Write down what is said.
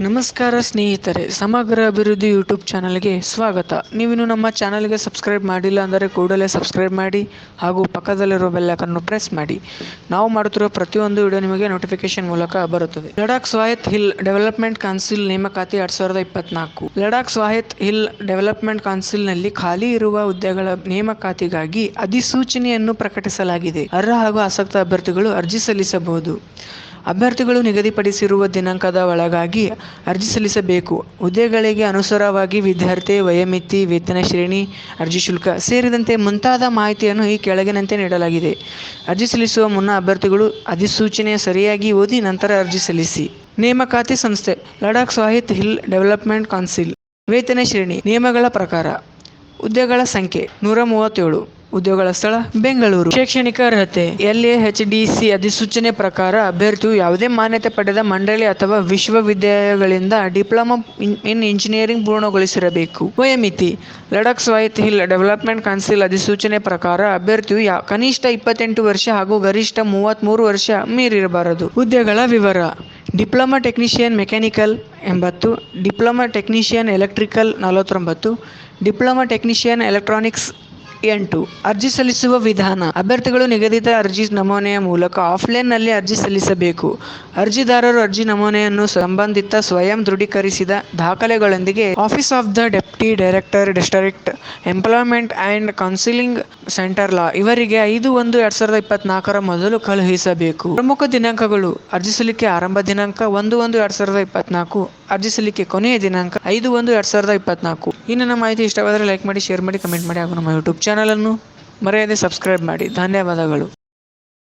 ನಮಸ್ಕಾರ ಸ್ನೇಹಿತರೆ, ಸಮಗ್ರ ಅಭಿವೃದ್ಧಿ ಯೂಟ್ಯೂಬ್ ಚಾನಲ್ಗೆ ಸ್ವಾಗತ. ನೀವಿನ್ನು ನಮ್ಮ ಚಾನಲ್ಗೆ ಸಬ್ಸ್ಕ್ರೈಬ್ ಮಾಡಿಲ್ಲ ಅಂದರೆ ಕೂಡಲೇ ಸಬ್ಸ್ಕ್ರೈಬ್ ಮಾಡಿ ಹಾಗೂ ಪಕ್ಕದಲ್ಲಿರುವ ಬೆಲ್ಲಕನ್ನು ಪ್ರೆಸ್ ಮಾಡಿ. ನಾವು ಮಾಡುತ್ತಿರುವ ಪ್ರತಿಯೊಂದು ವಿಡಿಯೋ ನಿಮಗೆ ನೋಟಿಫಿಕೇಶನ್ ಮೂಲಕ ಬರುತ್ತದೆ. ಲಡಾಖ್ ಸ್ವಾಯತ್ ಹಿಲ್ ಡೆವಲಪ್ಮೆಂಟ್ ಕೌನ್ಸಿಲ್ ನೇಮಕಾತಿ ಎರಡು ಸಾವಿರದ ಇಪ್ಪತ್ನಾಲ್ಕು. ಲಡಾಖ್ ಸ್ವಾಯತ್ ಹಿಲ್ ಡೆವಲಪ್ಮೆಂಟ್ ಕೌನ್ಸಿಲ್ನಲ್ಲಿ ಖಾಲಿ ಇರುವ ಹುದ್ದೆಗಳ ನೇಮಕಾತಿಗಾಗಿ ಅಧಿಸೂಚನೆಯನ್ನು ಪ್ರಕಟಿಸಲಾಗಿದೆ. ಅರ್ಹ ಹಾಗೂ ಆಸಕ್ತ ಅಭ್ಯರ್ಥಿಗಳು ಅರ್ಜಿ ಸಲ್ಲಿಸಬಹುದು. ಅಭ್ಯರ್ಥಿಗಳು ನಿಗದಿಪಡಿಸಿರುವ ದಿನಾಂಕದ ಒಳಗಾಗಿ ಅರ್ಜಿ ಸಲ್ಲಿಸಬೇಕು. ಹುದ್ದೆಗಳಿಗೆ ಅನುಸಾರವಾಗಿ ವಿದ್ಯಾರ್ಥಿ, ವಯೋಮಿತಿ, ವೇತನ ಶ್ರೇಣಿ, ಅರ್ಜಿ ಶುಲ್ಕ ಸೇರಿದಂತೆ ಮುಂತಾದ ಮಾಹಿತಿಯನ್ನು ಈ ಕೆಳಗಿನಂತೆ ನೀಡಲಾಗಿದೆ. ಅರ್ಜಿ ಸಲ್ಲಿಸುವ ಮುನ್ನ ಅಭ್ಯರ್ಥಿಗಳು ಅಧಿಸೂಚನೆ ಸರಿಯಾಗಿ ಓದಿ ನಂತರ ಅರ್ಜಿ ಸಲ್ಲಿಸಿ. ನೇಮಕಾತಿ ಸಂಸ್ಥೆ, ಲಡಾಖ್ ಸ್ವಾಹಿತ್ ಹಿಲ್ ಡೆವಲಪ್ಮೆಂಟ್ ಕೌನ್ಸಿಲ್, ವೇತನ ಶ್ರೇಣಿ, ನಿಯಮಗಳ ಪ್ರಕಾರ. ಹುದ್ದೆಗಳ ಸಂಖ್ಯೆ, ನೂರ ಮೂವತ್ತೇಳು. ಉದ್ಯೋಗಗಳ ಸ್ಥಳ ಬೆಂಗಳೂರು. ಶೈಕ್ಷಣಿಕ ಅರ್ಹತೆ. L A H D C ಅಧಿಸೂಚನೆ ಪ್ರಕಾರ ಅಭ್ಯರ್ಥಿಯು ಯಾವುದೇ ಮಾನ್ಯತೆ ಪಡೆದ ಮಂಡಳಿ ಅಥವಾ ವಿಶ್ವವಿದ್ಯಾಲಯಗಳಿಂದ ಡಿಪ್ಲೊಮಾ ಇನ್ ಇಂಜಿನಿಯರಿಂಗ್ ಪೂರ್ಣಗೊಳಿಸಿರಬೇಕು. ವಯೋಮಿತಿ. ಲಡಾಖ್ ಸ್ವಾಯತ್ ಹಿಲ್ ಡೆವಲಪ್ಮೆಂಟ್ ಕೌನ್ಸಿಲ್ ಅಧಿಸೂಚನೆ ಪ್ರಕಾರ ಅಭ್ಯರ್ಥಿಯು ಯಾ ಕನಿಷ್ಠ ಇಪ್ಪತ್ತೆಂಟು ವರ್ಷ ಹಾಗೂ ಗರಿಷ್ಠ ಮೂವತ್ತ್ಮೂರು ವರ್ಷ ಮೀರಿರಬಾರದು. ಹುದ್ದೆಗಳ ವಿವರ. ಡಿಪ್ಲೊಮಾ ಟೆಕ್ನಿಷಿಯನ್ ಮೆಕ್ಯಾನಿಕಲ್ ಎಂಬತ್ತು ಡಿಪ್ಲೊಮಾ ಟೆಕ್ನಿಷಿಯನ್ ಎಲೆಕ್ಟ್ರಿಕಲ್ ನಲವತ್ತೊಂಬತ್ತು ಡಿಪ್ಲೊಮಾ ಟೆಕ್ನಿಷಿಯನ್ ಎಲೆಕ್ಟ್ರಾನಿಕ್ಸ್ ಎಂಟು, ಅರ್ಜಿ ಸಲ್ಲಿಸುವ ವಿಧಾನ. ಅಭ್ಯರ್ಥಿಗಳು ನಿಗದಿತ ಅರ್ಜಿ ನಮೂನೆಯ ಮೂಲಕ ಆಫ್ಲೈನ್ನಲ್ಲಿ ಅರ್ಜಿ ಸಲ್ಲಿಸಬೇಕು. ಅರ್ಜಿದಾರರು ಅರ್ಜಿ ನಮೂನೆಯನ್ನು ಸಂಬಂಧಿತ ಸ್ವಯಂ ದೃಢೀಕರಿಸಿದ ದಾಖಲೆಗಳೊಂದಿಗೆ office of the deputy director, district employment and counselling centre ಲಾ. ಇವರಿಗೆ ಐದು ಒಂದು ಎರಡ್ ಸಾವಿರದ ಇಪ್ಪತ್ನಾಲ್ಕರ ಮೊದಲು ಕಳುಹಿಸಬೇಕು. ಪ್ರಮುಖ ದಿನಾಂಕಗಳು. ಅರ್ಜಿ ಸಲ್ಲಿಕೆ ಆರಂಭ ದಿನಾಂಕ ಒಂದು ಒಂದು ಎರಡ್ ಸಾವಿರದ ಇಪ್ಪತ್ನಾಲ್ಕು. ಅರ್ಜಿ ಸಲ್ಲಿಕೆ ಕೊನೆಯ ದಿನಾಂಕ ಐದು ಒಂದು ಎರಡ್ ಸಾವಿರದ ಇಪ್ಪತ್ನಾಲ್ಕು. ಈ ನನ್ನ ಮಾಹಿತಿ ಇಷ್ಟವಾದರೆ ಲೈಕ್ ಮಾಡಿ, ಶೇರ್ ಮಾಡಿ, ಕಮೆಂಟ್ ಮಾಡಿ ಹಾಗೂ ನಮ್ಮ ಯೂಟ್ಯೂಬ್ ಚಾನಲನ್ನು ಮರೆಯದೆ ಸಬ್ಸ್ಕ್ರೈಬ್ ಮಾಡಿ. ಧನ್ಯವಾದಗಳು.